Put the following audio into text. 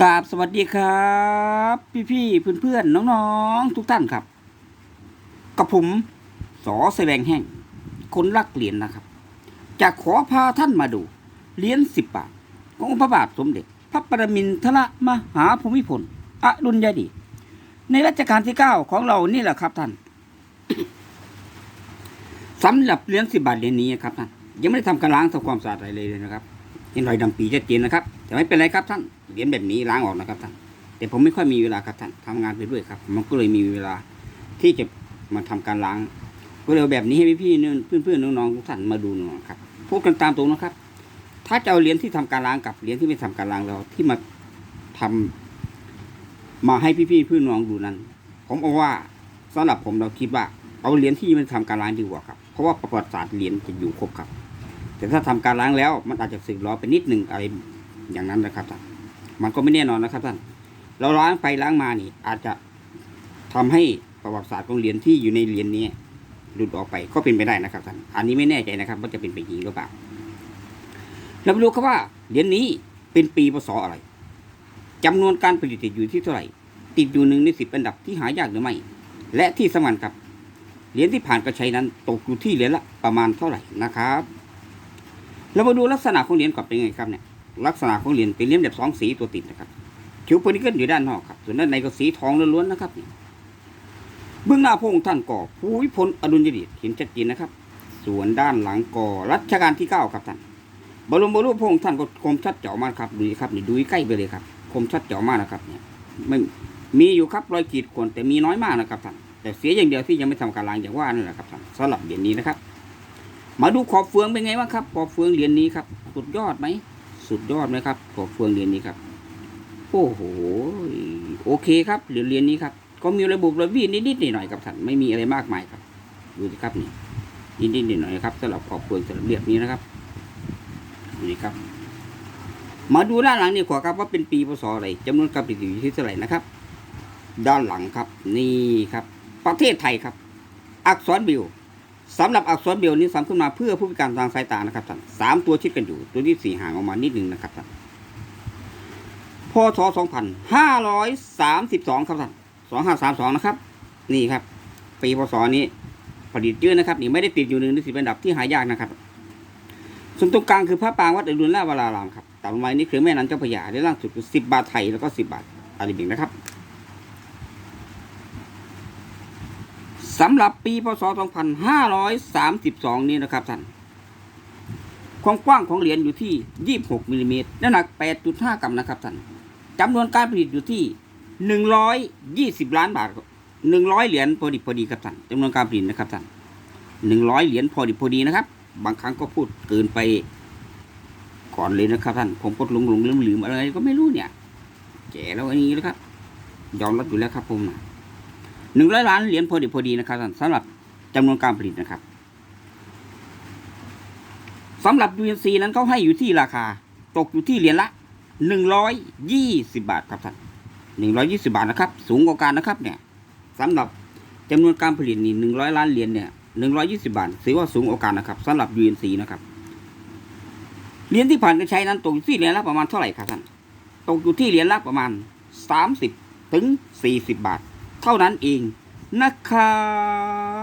กราบสวัสดีครับ พี่พี่เพื่อนเพื่อนน้องๆ ทุกท่านครับ กับผมสอแสวงแห้งคนรักเหรียญนะครับ จะขอพาท่านมาดูเหรียญสิบบาท ขององค์พระบาทสมเด็จ พระปรมินทรมหาภูมิพลอดุลยเดีในรัชกาลที่เก้าของเรานี่แหละครับท่านสำหรับเหรียญสิบบาทเหรียญนี้ครับท่านยังไม่ได้ทำการล้างทำความสะอาดอะไรเลยนะครับ เห็นรอยดำปีชัดเจนนะครับ แต่ไม่เป็นไรครับท่านเหรียญแบบนี้ล้างออกนะครับท่านแต่ผมไม่ค่อยมีเวลาครับท่านทำงานไปด้วยครับ มันก็เลยมีเวลาที่จะมาทำการล้างก็เลยเอาแบบนี้ให้พี่ๆเพื่อนเพื่อนๆน้องๆทุกท่านมาดูหน่อยครับพูดกันตามตรงนะครับ ถ้าจะเอาเหรียญที่ทำการล้างกับเหรียญที่ไม่ทำการล้างแล้วที่มาทำมาให้พี่ๆเพื่อนน้องดูนั้น ผมเอาว่าสำหรับผมเราคิดว่าเอาเหรียญที่มันทำการล้างดีกว่าครับเพราะว่าประวัติศาสตร์เหรียญจะอยู่ครบครับ แต่ถ้าทำการล้างแล้ว มันอาจจะสึกหรอไปนิดหนึ่งอะไรอย่างนั้นนะครับท่านมันก็ไม่แน่นอนนะครับท่านเราล้างไปล้างมานี่ อาจจะทำให้ประวัติศาสตร์ของเหรียญที่อยู่ในเหรียญนี้หลุดออกไปก็เป็นไปได้นะครับท่านอันนี้ไม่แน่ใจนะครับ ว่าจะเป็นไปจริงหรือเปล่าเราไปดูครับว่าเหรียญนี้เป็นปีพศอะไรจำนวนการผลิตติดอยู่ที่เท่าไหร่ ติดอยู่หนึ่งในสิบอันดับที่หายากหรือไม่ และที่สำคัญครับเหรียญที่ผ่านกระชัยนั้นตกอยู่ที่เหรียญละประมาณเท่าไหร่นะครับ เรามาดูลักษณะของเหรียญก่อนเป็นไงครับเนี่ยลักษณะของเหรียญเป็นเหรียญแบบสองสีตัวติดนะครับผิวโพลิเกิลอยู่ด้านนอกครับ ส่วนด้านในก็สีทองล้วนๆนะครับนี่เบื้องหน้าพระองค์ท่านก่อภูวิพลอดุลยเดชเห็นชัดเจนนะครับ ส่วนด้านหลังก่อรัชกาลที่เก้าครับท่านบรมบรูปพระองค์ท่านก็คมชัดเจาะมากครับดูครับนี่ดูใกล้ไปเลยครับ คมชัดเจาะมากนะครับเนี่ยไม่มีอยู่ครับรอยขีดข่วนแต่มีน้อยมากนะครับท่านแต่เสียอย่างเดียวที่ยังไม่ทำการล้างอย่างว่านั่นแหละครับท่านสำหรับเหรียญนี้นะครับ มาดูขอบเฟืองเป็นไงบ้างครับ ขอบเฟืองเหรียญนี้ครับ สุดยอดไหม สุดยอดไหมครับ ขอบเฟืองเหรียญนี้ครับ โอ้โห โอเคครับ เหรียญเหรียญนี้ครับ ก็มีระบบระวีนิดๆหน่อยๆครับท่าน ไม่มีอะไรมากมายครับ ดูสิครับนี่นิดๆหน่อยๆครับสำหรับขอบเฟืองสำหรับเหรียญนี้นะครับ นี่ครับ มาดูด้านหลังนี่ขอครับว่าเป็นปีพศอะไรจำนวนการผลิตอยู่ที่เท่าไหร่นะครับ ด้านหลังครับ นี่ครับ ประเทศไทยครับ อักษรบิล สำหรับอักษรเบลนี้สำขึ้นมาเพื่อผู้พิการทางสายตานะครับท่านสามตัวชิดกันอยู่ ตัวที่สี่ห่างออกมานิดนึงนะครับท่านพศสองพันห้าร้อยสามสิบสองครับท่านสองห้าสามสองนะครับ นี่ครับ ปีพศนี้ผลิตเยอะนะครับ นี่ไม่ได้ติดอยู่หนึ่งในสิบอันดับที่หายากนะครับส่วนตรงกลางคือพระปรางวัดอรุณราชวรารามครับต่ำลงมานี่คือแม่น้ำเจ้าพระยาได้ล่างสุดคือสิบบาทไทยแล้วก็สิบบาทอาราบิกนะครับ สำหรับปีพศ 2532 นี้นะครับท่าน ความกว้างของเหรียญอยู่ที่ 26มิลลิเมตรน้ำหนัก 8.5 กรัมนะครับท่านจำนวนการผลิตอยู่ที่ 120 ล้านบาท 100 เหรียญพอดีพอดีครับท่านจำนวนการผลิตนะครับท่าน 100 เหรียญพอดีพอดีนะครับ บางครั้งก็พูดเกินไปก่อนเลยนะครับท่าน ผมก็หลงหลงลืมลืมอะไรก็ไม่รู้เนี่ย แก่แล้วอันนี้แล้วครับ ยอมรับอยู่แล้วครับผมนะ หนึ่งร้อยล้านเหรียญพอดีพอดีนะครับท่านสำหรับจำนวนการผลิตนะครับสำหรับ UNC นั้นเขาให้อยู่ที่ราคา ตกอยู่ที่เหรียญละหนึ่งร้อยยี่สิบาทครับท่านหนึ่งร้อยยี่สิบาทนะครับ สูงกว่าการนะครับเนี่ยสำหรับจำนวนการผลิตนี่หนึ่งร้อยล้านเหรียญเนี่ยหนึ่งร้อยยี่สิบาทถือว่าสูงโอกาสนะครับสำหรับ UNC นะครับเหรียญที่ผ่านการใช้นั้นตกอยู่ที่เหรียญละประมาณเท่าไหร่ครับท่านตกอยู่ที่เหรียญละประมาณสามสิบถึงสี่สิบบาท เท่านั้นเองนะครับ